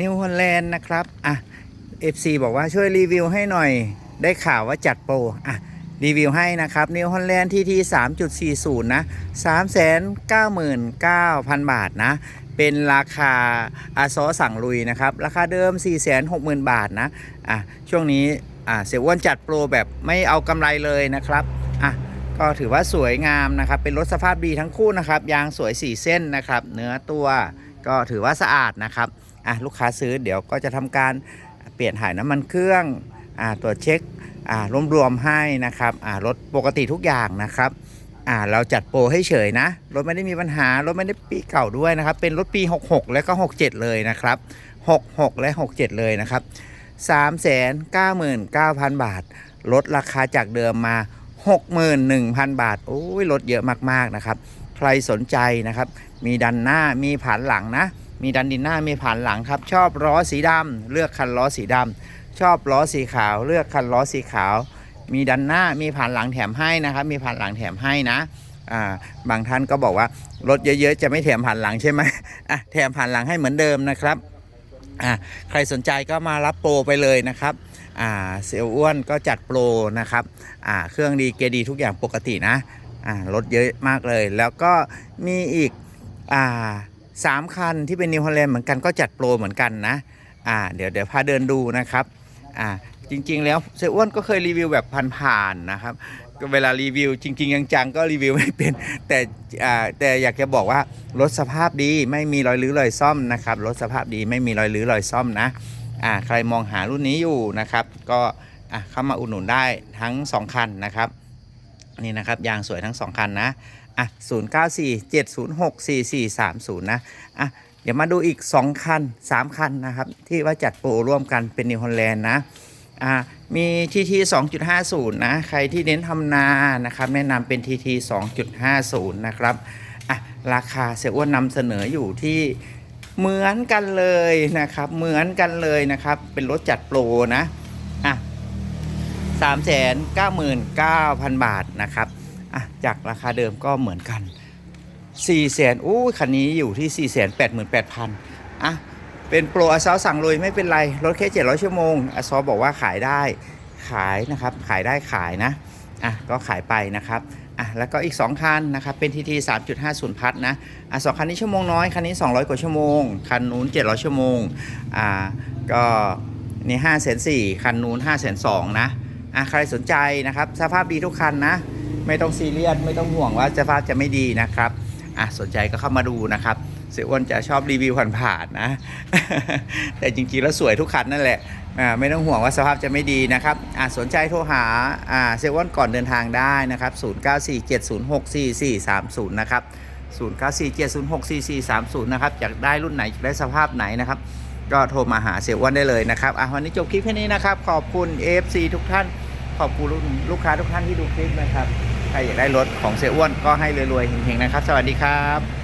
นิวฮอลแลนด์นะครับ อะ FC บอกว่าช่วยรีวิวให้หน่อย ได้ข่าวว่าจัดโปร อะ รีวิวให้นะครับ นิวฮอลแลนด์ทีที3.40นย์นะ399,000บาทนะ เป็นราคาอาซอสั่งลุยนะครับ ราคาเดิม 460,000 บาทนะ อะ ช่วงนี้ อะ เสียอ้วนจัดโปรแบบไม่เอากำไรเลยนะครับ อะก็ถือว่าสวยงามนะครับ เป็นรถสภาพดีทั้งคู่นะครับ ยางสวย 4 เส้นนะครับ เนื้อตัวก็ถือว่าสะอาดนะครับ อะลูกค้าซื้อเดี๋ยวก็จะทำการเปลี่ยนถ่ายน้ำมันเครื่องอ่าตรวจเช็คอ่ารวมๆให้นะครับอ่ารถปกติทุกอย่างนะครับอ่าเราจัดโปรให้เฉยนะ รถไม่ได้มีปัญหารถไม่ได้ปีเก่าด้วยนะครับ เป็นรถปี 66 และก็ 67 เลยนะครับ 66 และ 67 เลยนะครับ 399,000 บาท ลดราคาจากเดิมมา 61,000 บาท โอ้ยลดเยอะมากๆนะครับ ใครสนใจนะครับ มีดันหน้ามีผานหลังนะ มีดันดินหน้ามีผ่านหลังครับ ชอบล้อสีดำเลือกคันล้อสีดำชอบล้อสีขาว เลือกคันล้อสีขาว มีดันหน้ามีผ่านหลังแถมให้นะครับ มีผ่านหลังแถมให้นะอ่าบางท่านก็บอกว่ารถเยอะๆ จะไม่แถมผ่านหลังใช่ไหมอะแถมผ่านหลังให้เหมือนเดิมนะครับอ่าใครสนใจก็มารับโปรไปเลยนะครับอ่าเซลอ้วนก็จัดโปรนะครับอ่าเครื่องดีเกียดีทุกอย่างปกตินะอ่ารถเยอะมากเลย แล้วก็มีอีกอ่า สามคันที่เป็นนิวฮอลแลนด์เหมือนกันก็จัดโปรเหมือนกันนะอ่าเดี๋ยวเดี๋ยวพาเดินดูนะครับอ่าจริง ๆ แล้วเซอ้วนก็เคยรีวิวแบบผ่านๆนะครับก็เวลารีวิวจริง ๆ จังๆก็รีวิวไม่เป็นแต่อ่าแต่อยากจะบอกว่ารถสภาพดีไม่มีรอยรื้อรอยซ่อมนะครับรถสภาพดีไม่มีรอยรื้อรอยซ่อมนะอ่าใครมองหารุ่นนี้อยู่นะครับ ก็อะเข้ามาอุดหนุนได้ทั้ง 2 คันนะครับนี่นะครับยางสวยทั้ง 2 คันนะ อะ0 9 4 7 0 6 4 4 3 0 นะอะเดี๋ยวมาดูอีก 2 คัน 3 คันนะครับ ที่ว่าจัดโปรร่วมกันเป็นนิวฮอลแลนด์นะอ่ามี TT 2.50 นะ ใครที่เน้นทำนานะครับ แนะนำเป็น TT 2.50 นะครับอะราคาเสียอ้วนนำเสนออยู่ที่เหมือนกันเลยนะครับ เหมือนกันเลยนะครับ เป็นรถจัดโปรนะอะ399,000 บาทนะครับ อะจากราคาเดิมก็เหมือนกัน4 0 0 0 0 0อู้คันนี้อยู่ที่488,000อะเป็นโปรอาซอสั่งลุยไม่เป็นไรรถแค่ 700 ชั่วโมงอาซอบอกว่าขายได้ขายนะครับ ขายได้ขายนะอะก็ขายไปนะครับอะแล้วก็อีก 2 คันนะครับ เป็นทีที3.50พัทนะอะสองคันนี้ชั่วโมงน้อย คันนี้ 200 กว่าชั่วโมง คันนู้น 700 ชั่วโมงอ่าก็นี่5 4 0 0 0คันนู้น5 2 0 0 0นะอะใครสนใจนะครับสภาพดีทุกคันนะ ไม่ต้องซีเรียสไม่ต้องห่วงว่าสภาพจะไม่ดีนะครับอะสนใจก็เข้ามาดูนะครับเสียอ้วนจะชอบรีวิวผ่านๆนะ แต่จริงๆแล้วสวยทุกคันนั่นแหละอ่าไม่ต้องห่วงว่าสภาพจะไม่ดีนะครับอ่าสนใจโทรหาอ่าเสียอ้วนก่อนเดินทางได้นะครับ 0947064430 นะครับ 0947064430 นะครับอยากได้รุ่นไหนอยากได้สภาพไหนนะครับ ก็โทรมาหาเสียอ้วนได้เลยนะครับอะวันนี้จบคลิปแค่นี้นะครับ ขอบคุณ FC ทุกท่าน ขอบคุณลูกค้าทุกท่านที่ดูคลิปนะครับ ใครอยากได้รถของเสียอ้วนก็ให้รวยๆเฮงๆนะครับ สวัสดีครับ